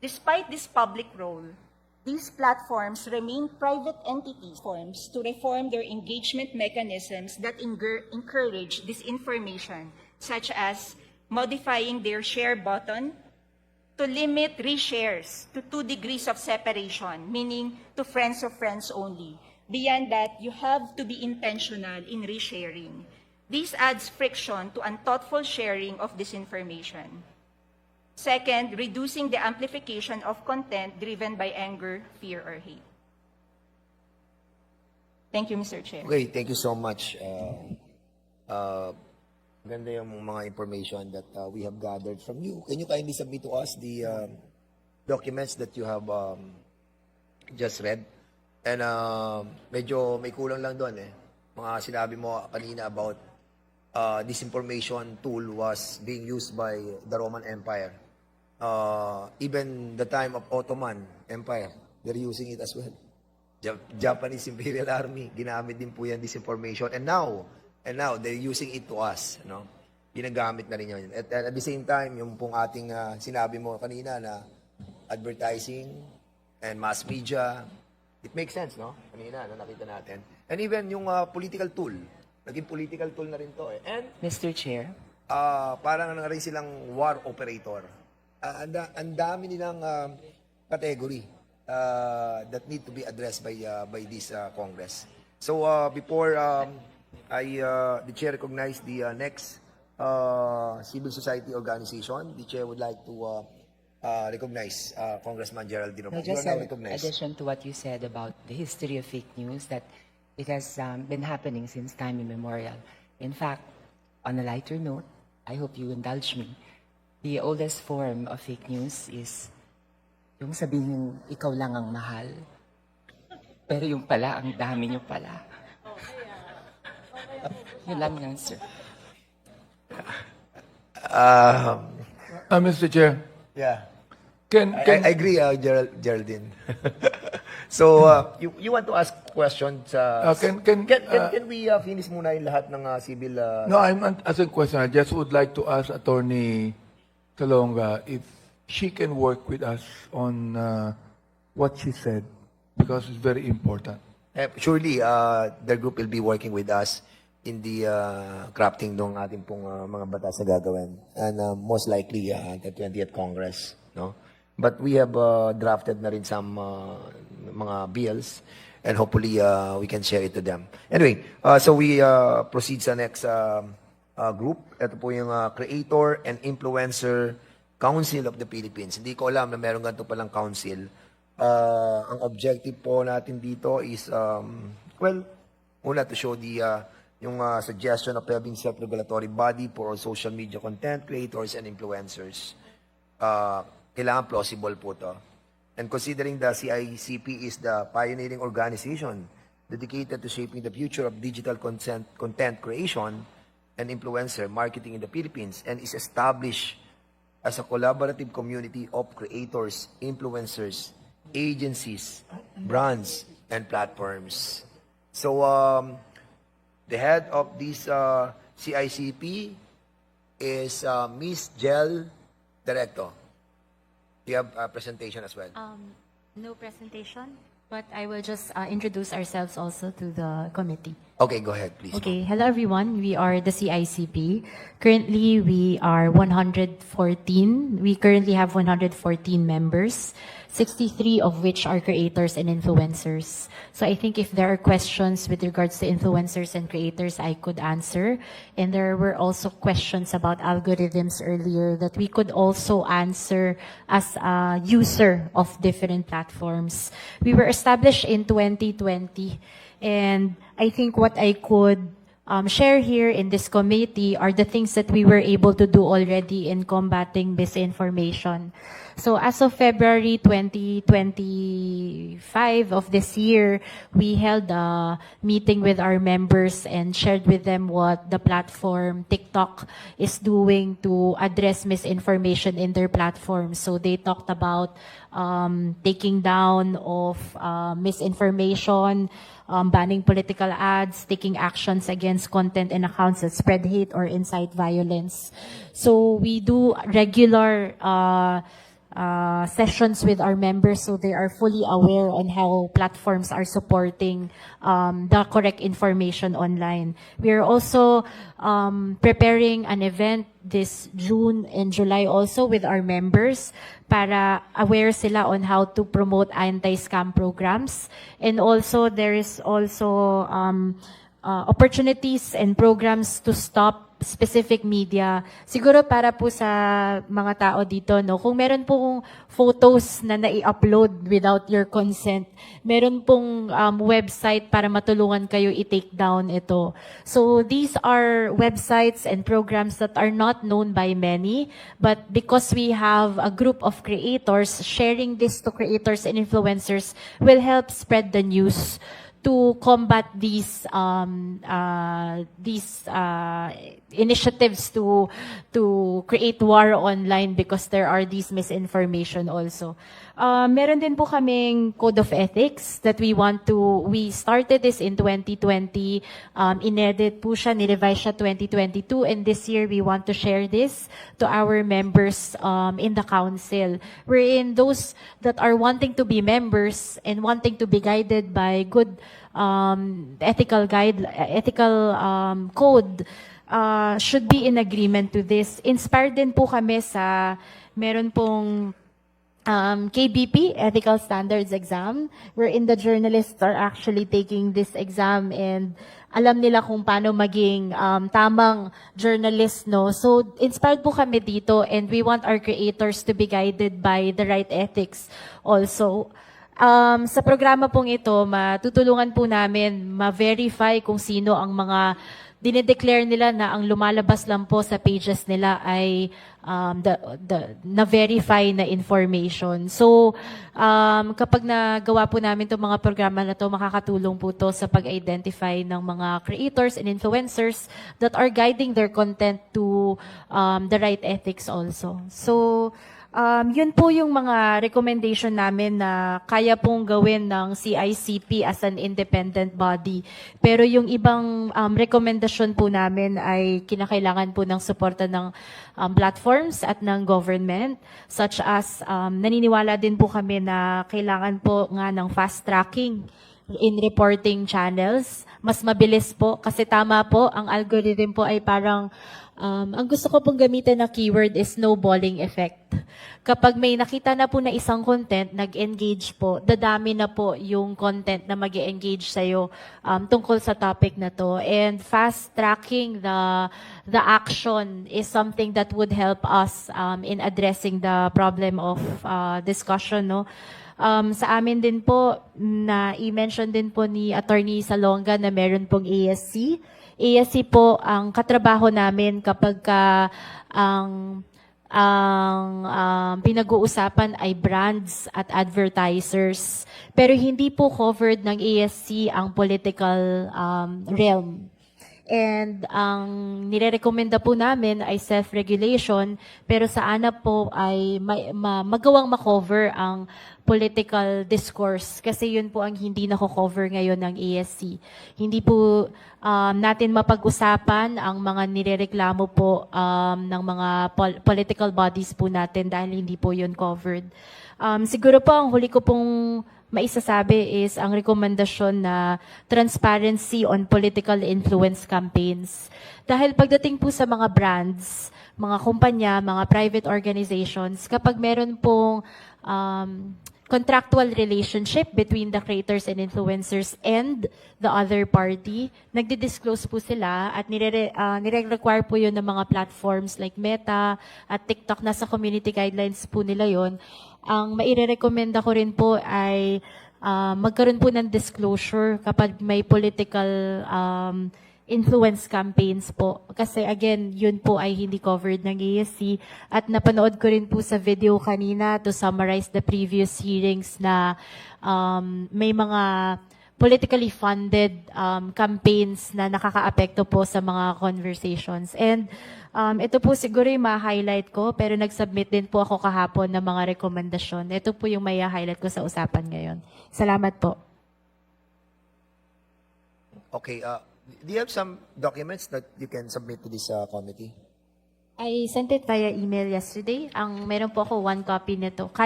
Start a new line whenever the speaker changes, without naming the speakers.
Despite this public role, these platforms remain private entities forms to reform their engagement mechanisms that encourage disinformation, such as modifying their share button to limit reshares to two degrees of separation, meaning to friends of friends only. Beyond that, you have to be intentional in resharing. This adds friction to unthoughtful sharing of disinformation. Second, reducing the amplification of content driven by anger, fear, or hate. Thank you, Mr. Chair.
Okay, thank you so much. Uh, uh, ganda yung mga information that uh, we have gathered from you. Can you kindly submit to us the um, documents that you have um, just read? And uh, medyo may kulang lang doon eh. Mga sinabi mo kanina about uh, disinformation tool was being used by the Roman Empire. Uh, even the time of Ottoman Empire, they're using it as well. Jap- Japanese Imperial Army, ginamit din po yan disinformation. And now, and now they're using it to us, no? Ginagamit na rin yun. At, at the same time, yung pong ating ah, sinabi mo kanina na advertising and mass media, it makes sense, no? Kanina, na nakita natin. And even yung ah, political tool, naging political tool na rin to eh. And
Mr. Chair,
ah parang na rin silang war operator. Ah, ang, da- ang dami nilang ah, category ah, that need to be addressed by ah, by this ah, Congress. So ah, before um, I ah, the chair recognize the ah, next ah, civil society organization, the chair would like to ah, ah, recognize ah, Congressman Geraldine
no,
Romualdez. You
just
are now
an
recognized.
addition to what you said about the history of fake news, that it has um, been happening since time immemorial. In fact, on a lighter note, I hope you indulge me, the oldest form of fake news is yung sabihin, ikaw lang ang mahal. Pero yung pala, ang dami nyo pala. Yun lang yan, sir.
Um,
Uh, Mr. Chair,
yeah.
can,
I,
can,
I agree, uh, Gerald, Geraldine. so, uh, you, you want to ask questions? Uh,
Uh, can- can,
can, can,
uh,
can we uh, finish muna yung lahat ng uh, civil... Uh,
no, I'm not asking a question. I just would like to ask Attorney Talonga if she can work with us on uh, what she said, because it's very important.
eh, surely, uh, their group will be working with us in the uh, crafting ng ating pong uh, mga batas na gagawin. And uh, most likely, uh, the 20th Congress. No? But we have uh, drafted na rin some uh, mga bills and hopefully uh, we can share it to them. Anyway, uh, so we uh, proceed sa next um, uh, group. Ito po yung uh, Creator and Influencer Council of the Philippines. Hindi ko alam na meron ganito palang council. Uh, ang objective po natin dito is, um, well, una to show the uh, yung uh, suggestion of having self-regulatory body for social media content creators and influencers. Uh, kailangan plausible po to. And considering the CICP is the pioneering organization dedicated to shaping the future of digital content, content creation and influencer marketing in the Philippines and is established as a collaborative community of creators, influencers, agencies, brands, and platforms. So, um, the head of this uh, CICP is uh, Miss Jel Directo. Do you have a presentation as well?
Um, no presentation, but I will just uh, introduce ourselves also to the committee.
Okay, go ahead, please.
Okay, hello everyone. We are the CICP. Currently, we are 114. We currently have 114 members, 63 of which are creators and influencers. So I think if there are questions with regards to influencers and creators, I could answer. And there were also questions about algorithms earlier that we could also answer as a user of different platforms. We were established in 2020. And I think what I could um, share here in this committee are the things that we were able to do already in combating misinformation. So as of February 2025 of this year, we held a meeting with our members and shared with them what the platform TikTok is doing to address misinformation in their platform. So they talked about um, taking down of uh, misinformation, um, banning political ads, taking actions against content and accounts that spread hate or incite violence. So we do regular uh, uh, sessions with our members so they are fully aware on how platforms are supporting um, the correct information online. We are also um, preparing an event this June and July also with our members para aware sila on how to promote anti-scam programs. And also, there is also um, uh, opportunities and programs to stop specific media. Siguro para po sa mga tao dito, no, kung meron pong photos na nai-upload without your consent, meron pong um, website para matulungan kayo i-take down ito. So these are websites and programs that are not known by many, but because we have a group of creators, sharing this to creators and influencers will help spread the news to combat these um, uh, these uh, initiatives to to create war online because there are these misinformation also. Uh, meron din po kaming code of ethics that we want to we started this in 2020 um, inedit po siya ni-revise siya 2022 and this year we want to share this to our members um, in the council. Wherein those that are wanting to be members and wanting to be guided by good um, ethical guide ethical um, code uh, should be in agreement to this. Inspired din po kami sa meron pong um, KBP, Ethical Standards Exam, wherein the journalists are actually taking this exam and alam nila kung paano maging um, tamang journalist, no? So, inspired po kami dito and we want our creators to be guided by the right ethics also. Um, sa programa pong ito, matutulungan po namin ma-verify kung sino ang mga dinedeclare nila na ang lumalabas lang po sa pages nila ay um, the, the, na-verify na information. So, um, kapag nagawa po namin itong mga programa na to, makakatulong po to sa pag-identify ng mga creators and influencers that are guiding their content to um, the right ethics also. So, Um, yun po yung mga recommendation namin na kaya pong gawin ng CICP as an independent body. Pero yung ibang um, recommendation po namin ay kinakailangan po ng suporta ng um, platforms at ng government such as um, naniniwala din po kami na kailangan po nga ng fast tracking in reporting channels. Mas mabilis po kasi tama po, ang algorithm po ay parang Um, ang gusto ko pong gamitin na keyword is snowballing effect. Kapag may nakita na po na isang content, nag-engage po, dadami na po yung content na mag engage sa'yo um, tungkol sa topic na to. And fast tracking the, the action is something that would help us um, in addressing the problem of uh, discussion. No? Um, sa amin din po, na i-mention din po ni Attorney Salonga na meron pong ASC. ASC po ang katrabaho namin kapag ka ang ang um, pinag-uusapan ay brands at advertisers. Pero hindi po covered ng ASC ang political um, realm. And ang nire-recommenda po namin ay self-regulation, pero sa ANAP po ay ma- ma- magawang makover ang political discourse kasi yun po ang hindi nako-cover ngayon ng ASC. Hindi po um, natin mapag-usapan ang mga nirereklamo po um, ng mga pol- political bodies po natin dahil hindi po yun covered. Um, siguro po ang huli ko pong maisasabi is ang rekomendasyon na transparency on political influence campaigns. Dahil pagdating po sa mga brands, mga kumpanya, mga private organizations, kapag meron pong um, contractual relationship between the creators and influencers and the other party. Nagdi-disclose po sila at nire, uh, nire-require po yun ng mga platforms like Meta at TikTok. Nasa community guidelines po nila yon Ang maire-recommenda ko rin po ay uh, magkaroon po ng disclosure kapag may political um, influence campaigns po. Kasi again, yun po ay hindi covered ng ASC. At napanood ko rin po sa video kanina to summarize the previous hearings na um, may mga politically funded um, campaigns na nakakaapekto po sa mga conversations. And um, ito po siguro yung ma-highlight ko, pero nag-submit din po ako kahapon ng mga rekomendasyon. Ito po yung may highlight ko sa usapan ngayon. Salamat po.
Okay, uh, do you have some documents that you can submit to this uh, committee?
I sent it via email yesterday. Ang meron po ako one copy nito.